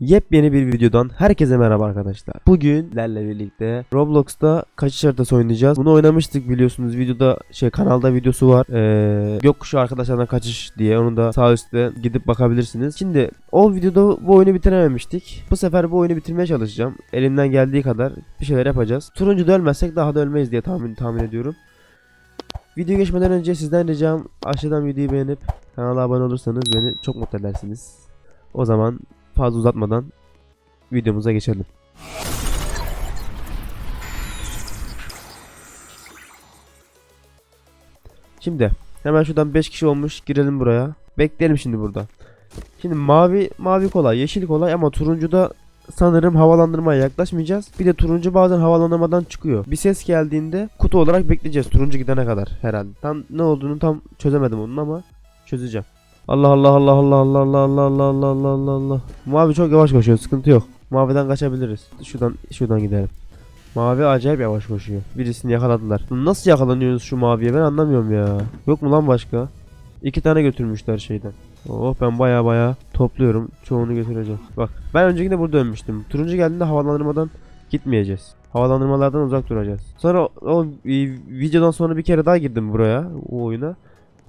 Yepyeni bir videodan herkese merhaba arkadaşlar. Bugün sizlerle birlikte Roblox'ta kaçış haritası oynayacağız. Bunu oynamıştık biliyorsunuz. Videoda şey kanalda videosu var. Ee, gökkuşağı arkadaşlardan kaçış diye. Onu da sağ üstte gidip bakabilirsiniz. Şimdi o videoda bu oyunu bitirememiştik. Bu sefer bu oyunu bitirmeye çalışacağım. Elimden geldiği kadar bir şeyler yapacağız. Turuncu da daha da ölmeyiz diye tahmin tahmin ediyorum. Video geçmeden önce sizden ricam aşağıdan videoyu beğenip kanala abone olursanız beni çok mutlu edersiniz. O zaman fazla uzatmadan videomuza geçelim. Şimdi hemen şuradan 5 kişi olmuş girelim buraya. Bekleyelim şimdi burada. Şimdi mavi mavi kolay, yeşil kolay ama turuncuda sanırım havalandırmaya yaklaşmayacağız. Bir de turuncu bazen havalandırmadan çıkıyor. Bir ses geldiğinde kutu olarak bekleyeceğiz turuncu gidene kadar herhalde. Tam ne olduğunu tam çözemedim onun ama çözeceğim. Allah Allah Allah Allah Allah Allah Allah Allah Allah Allah Allah Allah. Mavi çok yavaş koşuyor sıkıntı yok. Maviden kaçabiliriz. Şuradan şuradan gidelim. Mavi acayip yavaş koşuyor. Birisini yakaladılar. Nasıl yakalanıyoruz şu maviye ben anlamıyorum ya. Yok mu lan başka? İki tane götürmüşler şeyden. Oh ben baya baya topluyorum. Çoğunu götüreceğim. Bak ben öncekinde burada ölmüştüm. Turuncu geldiğinde havalandırmadan gitmeyeceğiz. Havalandırmalardan uzak duracağız. Sonra o, o e, videodan sonra bir kere daha girdim buraya o oyuna.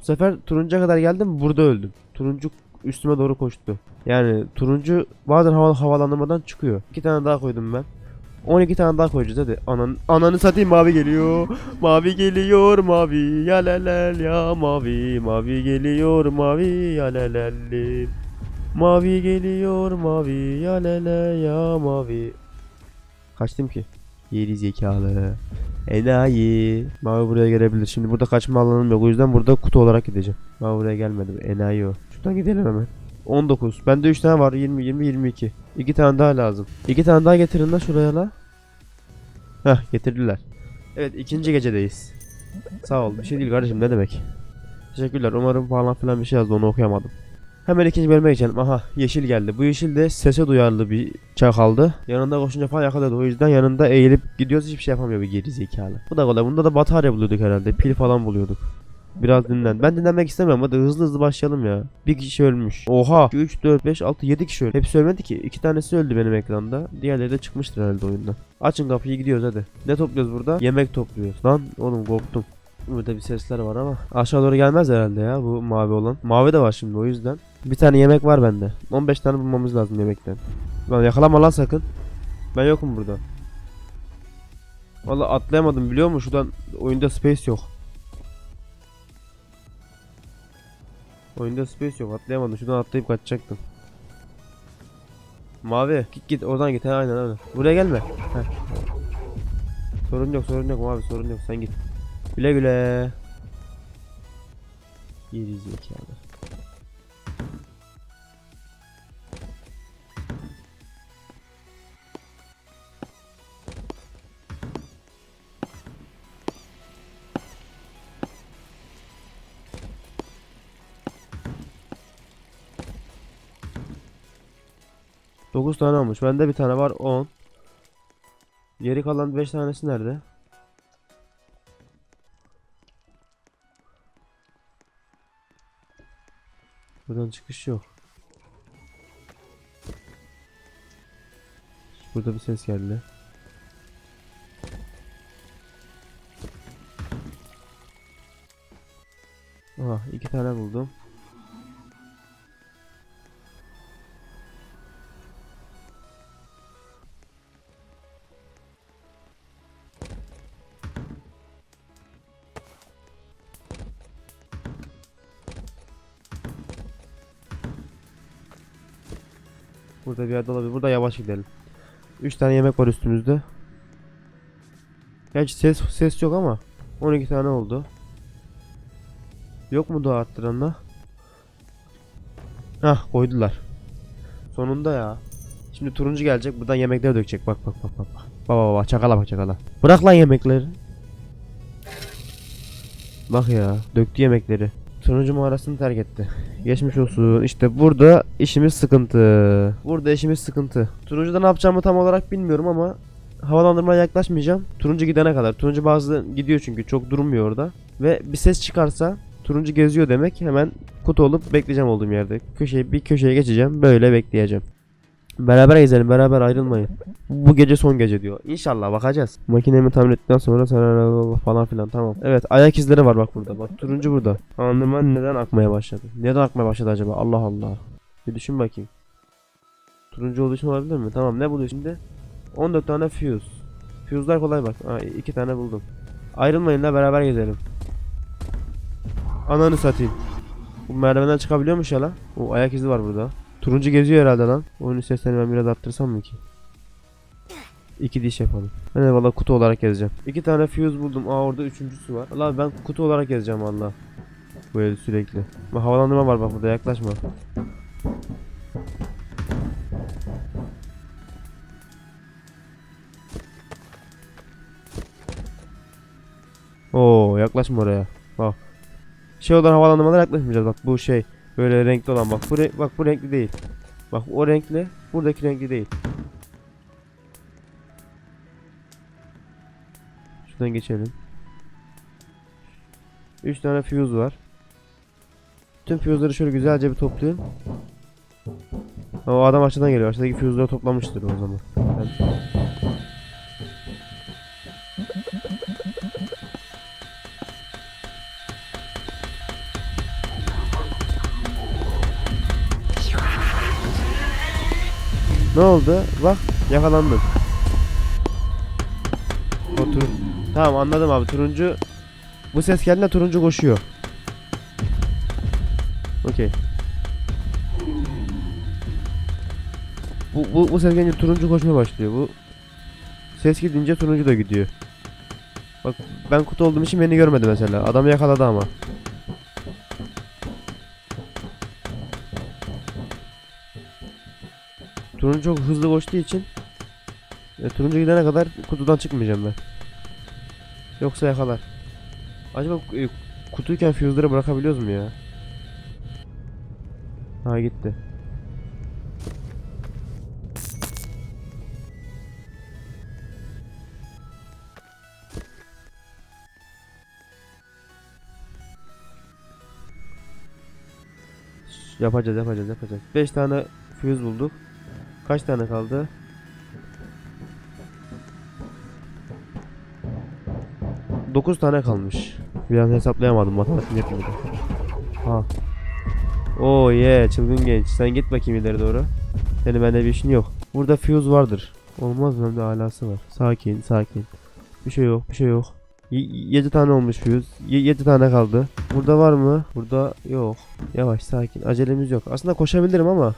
Bu sefer turuncuya kadar geldim burada öldüm. Turuncu üstüme doğru koştu. Yani turuncu bazen hava, havalandırmadan çıkıyor. İki tane daha koydum ben. 12 tane daha koyacağız hadi. Anan, ananı satayım mavi geliyor. Mavi geliyor mavi ya lelel ya mavi. Mavi geliyor mavi ya lelelli. Mavi geliyor mavi ya lele ya mavi. Kaçtım ki? Geri zekalı. Enayi. Mavi buraya gelebilir. Şimdi burada kaçma alanım yok. O yüzden burada kutu olarak gideceğim. Mavi buraya gelmedi. Enayi o. Şuradan gidelim hemen. 19. Bende 3 tane var. 20, 20, 22. 2 tane daha lazım. 2 tane daha getirin la şuraya la. Heh getirdiler. Evet ikinci gecedeyiz. Sağ ol. Bir şey değil kardeşim ne demek. Teşekkürler. Umarım falan filan bir şey yazdı onu okuyamadım. Hemen ikinci bölüme geçelim. Aha yeşil geldi. Bu yeşil de sese duyarlı bir çakaldı. Yanında koşunca falan yakaladı. O yüzden yanında eğilip gidiyoruz hiçbir şey yapamıyor bir geri zekalı. Bu da kolay. Bunda da batarya buluyorduk herhalde. Pil falan buluyorduk. Biraz dinlen. Ben dinlenmek istemiyorum. Hadi hızlı hızlı başlayalım ya. Bir kişi ölmüş. Oha. 3, 4, 5, 6, 7 kişi öldü. Hepsi ölmedi ki. 2 tanesi öldü benim ekranda. Diğerleri de çıkmıştır herhalde oyundan. Açın kapıyı gidiyoruz hadi. Ne topluyoruz burada? Yemek topluyoruz. Lan oğlum korktum. Burada bir sesler var ama aşağı doğru gelmez herhalde ya bu mavi olan. Mavi de var şimdi o yüzden. Bir tane yemek var bende. 15 tane bulmamız lazım yemekten. Lan yakalama lan sakın. Ben yokum burada. Vallahi atlayamadım biliyor musun? Şuradan oyunda space yok. Oyunda space yok atlayamadım şuradan atlayıp kaçacaktım. Mavi git git oradan git ha aynen aynen. Buraya gelme. Heh. Sorun yok sorun yok mavi sorun yok sen git. Güle güle. Geri zekalı. Dokuz tane olmuş. Bende bir tane var 10. Geri kalan 5 tanesi nerede? Buradan çıkış yok. Burada bir ses geldi. Aha iki tane buldum. Burada bir yerde olabilir. Burada yavaş gidelim. 3 tane yemek var üstümüzde. Gerçi ses ses yok ama 12 tane oldu. Yok mu daha arttıranla? Hah koydular. Sonunda ya. Şimdi turuncu gelecek buradan yemekleri dökecek. Bak bak bak bak. bak. Baba baba çakala bak çakala. Bırak lan yemekleri. Bak ya döktü yemekleri. Turuncu mağarasını terk etti. Geçmiş olsun. İşte burada işimiz sıkıntı. Burada işimiz sıkıntı. Turuncuda ne yapacağımı tam olarak bilmiyorum ama havalandırmaya yaklaşmayacağım. Turuncu gidene kadar. Turuncu bazı gidiyor çünkü çok durmuyor orada. Ve bir ses çıkarsa turuncu geziyor demek. Hemen kutu olup bekleyeceğim olduğum yerde. Köşeye bir köşeye geçeceğim. Böyle bekleyeceğim. Beraber gezelim beraber ayrılmayın. Bu gece son gece diyor. İnşallah bakacağız. Makinemi tamir ettikten sonra falan filan tamam. Evet ayak izleri var bak burada. Bak turuncu burada. Anlaman neden akmaya başladı? Neden akmaya başladı acaba? Allah Allah. Bir düşün bakayım. Turuncu olduğu için olabilir mi? Tamam ne buluyor şimdi? 14 tane fuse. Fuse'lar kolay bak. Ha, iki tane buldum. Ayrılmayın da beraber gezelim. Ananı satayım. Bu merdivenden çıkabiliyormuş ya lan. O ayak izi var burada. Turuncu geziyor herhalde lan. Oyunun seslerini ben biraz arttırsam mı ki? İki diş yapalım. Ben de valla kutu olarak gezeceğim. İki tane fuse buldum. Aa orada üçüncüsü var. Allah ben kutu olarak gezeceğim valla. Böyle sürekli. Bak havalandırma var bak burada yaklaşma. Oo yaklaşma oraya. Bak. Şey olan havalandırmalara yaklaşmayacağız bak bu şey. Böyle renkli olan bak. Bu re- bak bu renkli değil. Bak o renkli. Buradaki renkli değil. Şuradan geçelim. 3 tane fuse var. Tüm fuse'ları şöyle güzelce bir toplayayım. O adam aşağıdan geliyor. Aşağıdaki fuse'ları toplamıştır o zaman. Ne oldu? Bak yakalandık. O tur- Tamam anladım abi turuncu Bu ses geldiğinde turuncu koşuyor. Okey. Bu, bu, bu ses gelince turuncu koşmaya başlıyor. Bu ses gidince turuncu da gidiyor. Bak ben kutu olduğum için beni görmedi mesela. Adamı yakaladı ama. Turuncu çok hızlı koştuğu için e, turuncu gidene kadar kutudan çıkmayacağım ben. Yoksa yakalar. Acaba e, kutuyken fuse'ları bırakabiliyoruz mu ya? Ha gitti. Yapacağız yapacağız yapacağız. 5 tane fuse bulduk. Kaç tane kaldı? Dokuz tane kalmış. Bir an hesaplayamadım matematik yapmadım. Ha. Oo ye çılgın genç. Sen git bakayım ileri doğru. Senin bende bir işin yok. Burada fuse vardır. Olmaz mı? Bir alası var. Sakin sakin. Bir şey yok bir şey yok. 7 tane olmuş fuse. 7 tane kaldı. Burada var mı? Burada yok. Yavaş sakin. Acelemiz yok. Aslında koşabilirim ama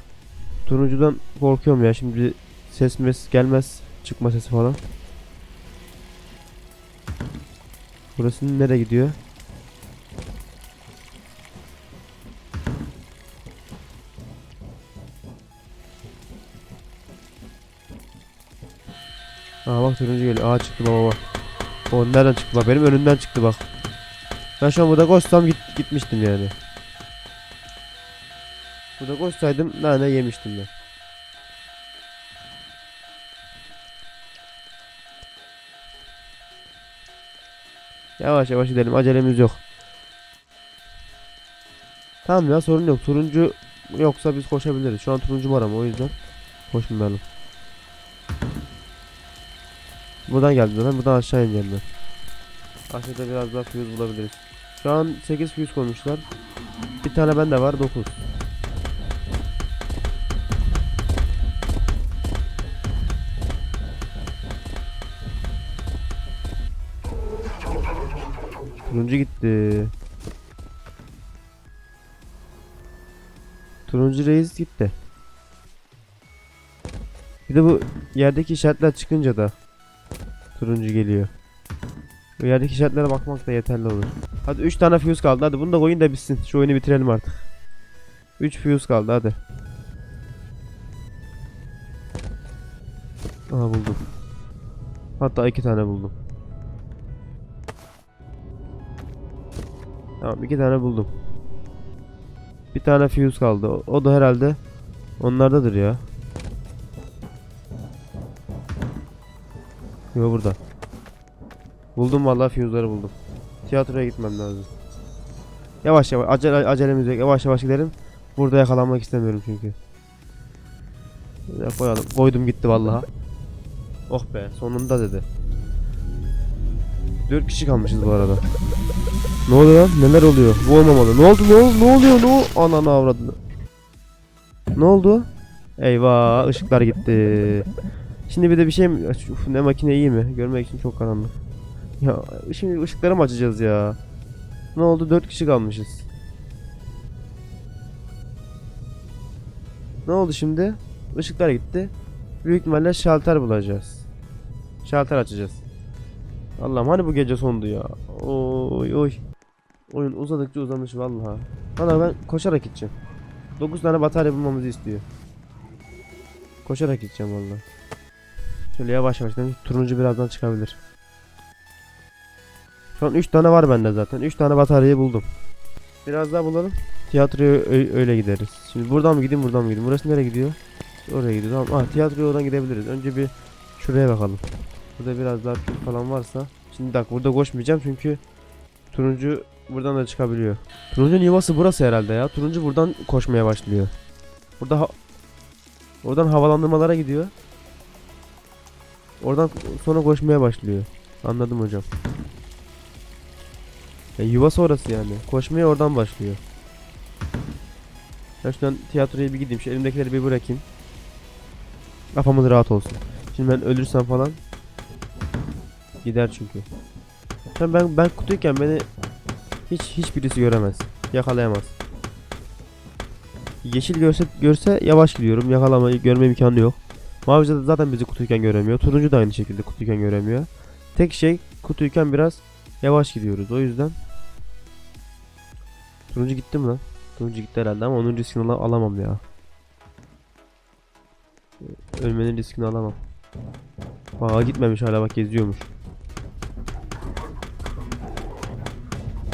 Turuncudan korkuyorum ya şimdi ses mes gelmez çıkma sesi falan. Burası nereye gidiyor? Aa bak turuncu geliyor. Aa çıktı baba bak. O nereden çıktı bak benim önümden çıktı bak. Ben şu an burada koşsam git, gitmiştim yani. Burada koşsaydım nane yemiştim ben. Yavaş yavaş gidelim acelemiz yok. Tamam ya sorun yok. Turuncu yoksa biz koşabiliriz. Şu an turuncu var ama o yüzden koşmayalım. Buradan geldi zaten. Buradan aşağı ineceğim ben. Aşağıda biraz daha fuse bulabiliriz. Şu an 8 fuse koymuşlar. Bir tane bende var 9. Turuncu gitti. Turuncu reis gitti. Bir de bu yerdeki işaretler çıkınca da turuncu geliyor. Bu yerdeki işaretlere bakmak da yeterli olur. Hadi 3 tane fuse kaldı. Hadi bunu da koyun da bitsin. Şu oyunu bitirelim artık. 3 fuse kaldı hadi. Aha buldum. Hatta 2 tane buldum. Tamam iki tane buldum. Bir tane fuse kaldı. O, da herhalde onlardadır ya. Yo burada. Buldum vallahi fuse'ları buldum. Tiyatroya gitmem lazım. Yavaş yavaş acele acelemiz yok. Yavaş yavaş gidelim. Burada yakalanmak istemiyorum çünkü. Ya koyalım. Koydum gitti vallahi. Oh be sonunda dedi. 4 kişi kalmışız bu arada. Ne oluyor lan? Neler oluyor? Bu olmamalı. Ne oldu? Ne oldu? Ne oluyor? Ne oldu? Ananı avradını. Ne oldu? Eyvah ışıklar gitti. Şimdi bir de bir şey mi? Uf, ne makine iyi mi? Görmek için çok karanlık. Ya şimdi ışıkları mı açacağız ya? Ne oldu? 4 kişi kalmışız. Ne oldu şimdi? Işıklar gitti. Büyük ihtimalle şalter bulacağız. Şalter açacağız. Allah'ım hani bu gece sondu ya. Oy oy. Oyun uzadıkça uzamış vallahi. Valla ben koşarak gideceğim. 9 tane batarya bulmamızı istiyor. Koşarak gideceğim vallahi. Şöyle yavaş yavaş. Turuncu birazdan çıkabilir. Şu an 3 tane var bende zaten. 3 tane bataryayı buldum. Biraz daha bulalım. Tiyatroya öyle gideriz. Şimdi buradan mı gideyim buradan mı gideyim? Burası nereye gidiyor? Oraya gidiyor. Tamam. Ah tiyatroya oradan gidebiliriz. Önce bir şuraya bakalım. Burada biraz daha pil falan varsa. Şimdi bak burada koşmayacağım çünkü turuncu buradan da çıkabiliyor. Turuncunun yuvası burası herhalde ya. Turuncu buradan koşmaya başlıyor. Burada ha- oradan havalandırmalara gidiyor. Oradan sonra koşmaya başlıyor. Anladım hocam. Ya yuvası orası yani. Koşmaya oradan başlıyor. Ben şuradan tiyatroya bir gideyim. Şu elimdekileri bir bırakayım. Kafamız rahat olsun. Şimdi ben ölürsem falan gider çünkü. Sen ben ben kutuyken beni hiç hiçbirisi göremez. Yakalayamaz. Yeşil görse görse yavaş gidiyorum. Yakalamayı görme imkanı yok. Mavi zaten- zaten bizi kutuyken göremiyor. Turuncu da aynı şekilde kutuyken göremiyor. Tek şey kutuyken biraz yavaş gidiyoruz. O yüzden Turuncu gitti mi lan? Turuncu gitti herhalde ama onun riskini ala- alamam ya. Ölmenin riskini alamam. Aa gitmemiş hala bak geziyormuş.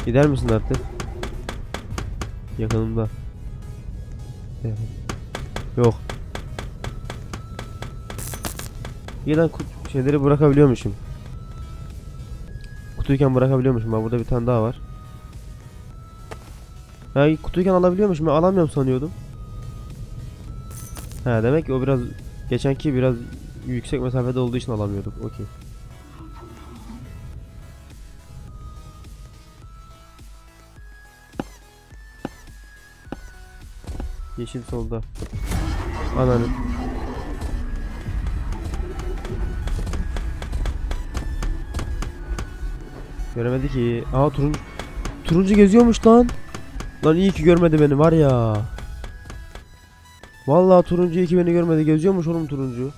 Gider misin artık? Yakınımda. Evet. Yok. İyi lan şeyleri bırakabiliyormuşum. Kutuyken bırakabiliyormuşum. Bak burada bir tane daha var. Ha kutuyken alabiliyormuşum. Ben alamıyorum sanıyordum. Ha demek ki o biraz geçenki biraz yüksek mesafede olduğu için alamıyorduk. Okey. Yeşil solda. Ananı. Göremedi ki. Aa turuncu. Turuncu geziyormuş lan. Lan iyi ki görmedi beni var ya. Vallahi turuncu iyi ki beni görmedi. Geziyormuş oğlum turuncu.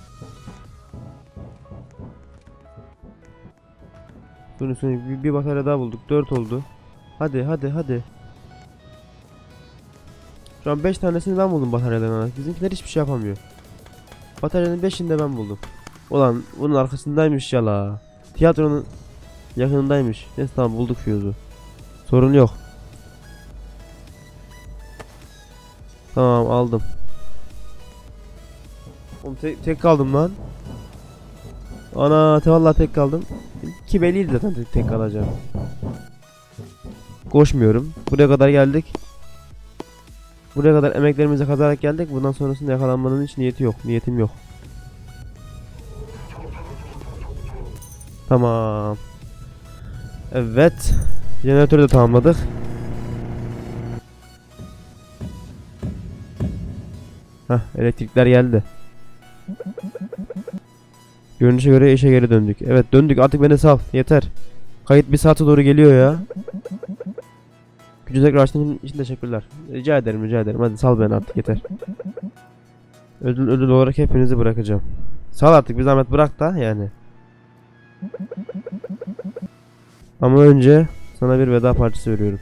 Dur bir, bir batarya daha bulduk. 4 oldu. Hadi hadi hadi. Şu an 5 tanesini ben buldum bataryadan. Bizimkiler hiçbir şey yapamıyor. Bataryanın 5'ini de ben buldum. Ulan bunun arkasındaymış ya la. Tiyatronun yakınındaymış. Neyse tamam bulduk fuse'u. Sorun yok. Tamam aldım. Oğlum tek, tek kaldım lan. Ana te vallahi tek kaldım. Ki belliydi zaten tek, tek kalacağım. Koşmuyorum. Buraya kadar geldik. Buraya kadar emeklerimize katarak geldik. Bundan sonrasında yakalanmanın hiç niyeti yok. Niyetim yok. Tamam. Evet. Jeneratörü de tamamladık. Hah elektrikler geldi. Görünüşe göre işe geri döndük. Evet döndük artık beni sal. Yeter. Kayıt bir saate doğru geliyor ya. Tekrar açtığın için teşekkürler. Rica ederim rica ederim. Hadi sal beni artık yeter. Ödül ödül olarak hepinizi bırakacağım. Sal artık bir zahmet bırak da yani. Ama önce sana bir veda partisi veriyorum.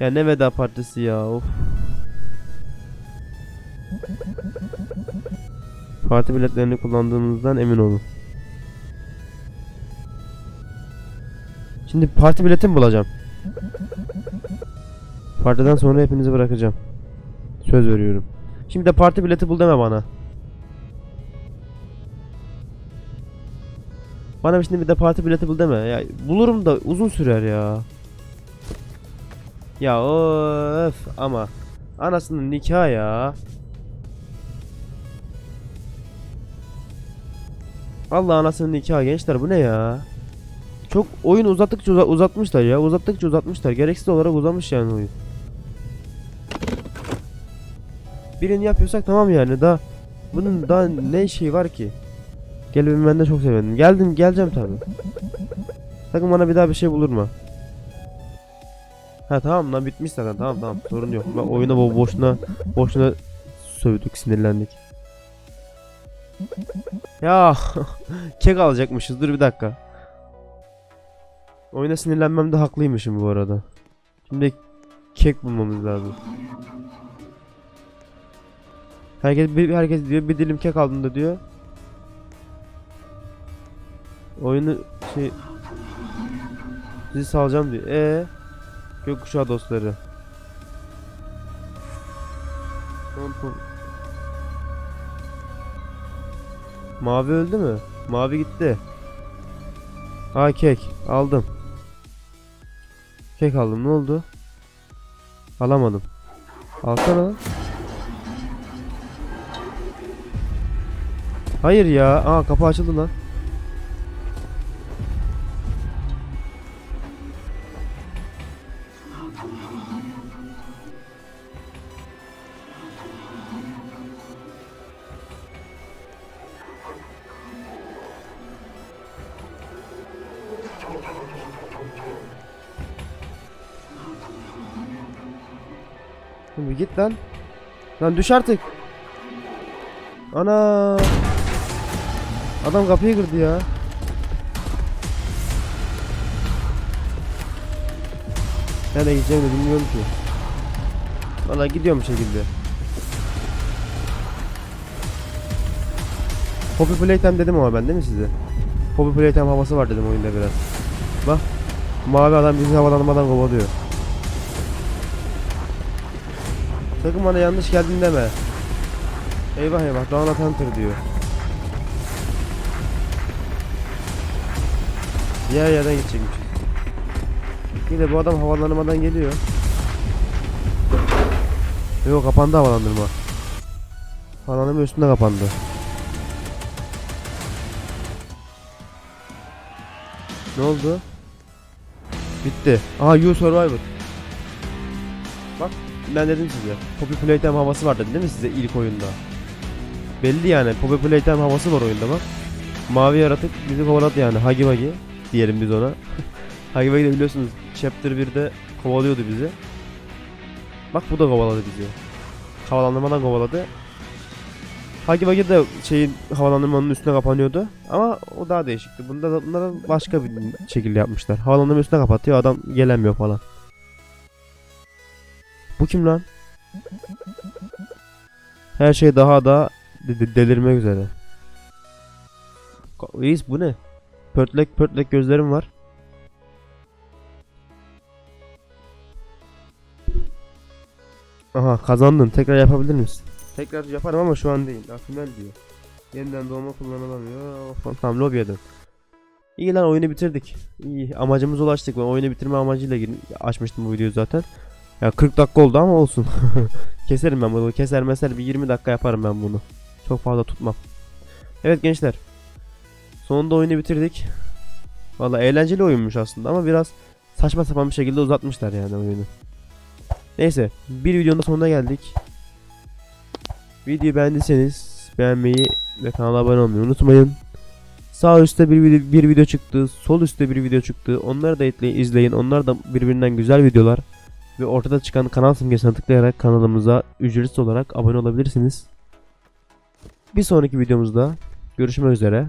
Ya ne veda partisi ya of. Parti biletlerini kullandığımızdan emin olun. Şimdi parti bileti mi bulacağım? Partiden sonra hepinizi bırakacağım. Söz veriyorum. Şimdi de parti bileti bul deme bana. Bana şimdi bir de parti bileti bul deme. Ya bulurum da uzun sürer ya. Ya öf ama anasının nikahı ya. Allah anasının nikahı gençler bu ne ya? Çok oyun uzattıkça uza- uzatmışlar ya. Uzattıkça uzatmışlar. Gereksiz olarak uzamış yani oyun. Birini yapıyorsak tamam yani daha bunun daha ne şey var ki? Gelin ben de çok sevindim. Geldim geleceğim tabi. Sakın bana bir daha bir şey bulurma. Ha tamam lan bitmiş zaten tamam tamam sorun yok. Ben oyuna bo boşuna boşuna sövdük sinirlendik. Ya kek alacakmışız dur bir dakika. Oyuna sinirlenmemde haklıymışım bu arada. Şimdi kek bulmamız lazım. Herkes bir herkes diyor bir dilim kek aldım da diyor. Oyunu şey sizi salacağım diyor. E Gökkuşağı dostları. Mavi öldü mü? Mavi gitti. Aa kek aldım. Kek aldım ne oldu? Alamadım. Alsana lan. Hayır ya. Aa kapı açıldı lan. Şimdi git lan. Lan düş artık. Ana. Adam kapıyı kırdı ya. Nereye gideceğimi de bilmiyorum ki. Valla gidiyorum şekilde. Poppy Playtime dedim ama ben değil mi size? Poppy Playtime havası var dedim oyunda biraz. Bak. Mavi adam bizi havalanmadan kovalıyor. Sakın bana yanlış geldin deme. Eyvah eyvah of Hunter diyor. Diğer yerden gidecekmiş. Yine bu adam havalandırmadan geliyor. Yok kapandı havalandırma. Havalandırma üstünde kapandı. Ne oldu? Bitti. Aha You Survivor. Bak ben dedim size. Poppy Playtime havası var dedim değil mi size ilk oyunda? Belli yani Poppy Playtime havası var oyunda bak. Mavi yaratık bizi kovaladı yani Hagi Wagi diyelim biz ona. Hagi Wagi de biliyorsunuz Chapter 1'de kovalıyordu bizi. Bak bu da kovaladı bizi. Havalandırmadan kovaladı. Hagi Wagi de şeyin havalandırmanın üstüne kapanıyordu. Ama o daha değişikti. Bunda da, bunda da başka bir şekilde yapmışlar. Havalandırma üstüne kapatıyor adam gelemiyor falan. Bu kim lan? Her şey daha da de- de- delirmek üzere. Reis bu ne? Pörtlek pörtlek gözlerim var. Aha kazandın. Tekrar yapabilir misin? Tekrar yaparım ama şu an değil. Final diyor. Yeniden doğma kullanılamıyor. Of, Tamam lobiye dön. İyi lan oyunu bitirdik. İyi amacımıza ulaştık. Ben oyunu bitirme amacıyla açmıştım bu videoyu zaten. Ya 40 dakika oldu ama olsun. Keserim ben bunu. Keser meser bir 20 dakika yaparım ben bunu. Çok fazla tutmam. Evet gençler. Sonunda oyunu bitirdik. Valla eğlenceli oyunmuş aslında ama biraz saçma sapan bir şekilde uzatmışlar yani oyunu. Neyse bir videonun sonuna geldik. Videoyu beğendiyseniz beğenmeyi ve kanala abone olmayı unutmayın. Sağ üstte bir bir video çıktı, sol üstte bir video çıktı. Onları da izleyin. Onlar da birbirinden güzel videolar. Ve ortada çıkan kanal simgesine tıklayarak kanalımıza ücretsiz olarak abone olabilirsiniz. Bir sonraki videomuzda görüşmek üzere.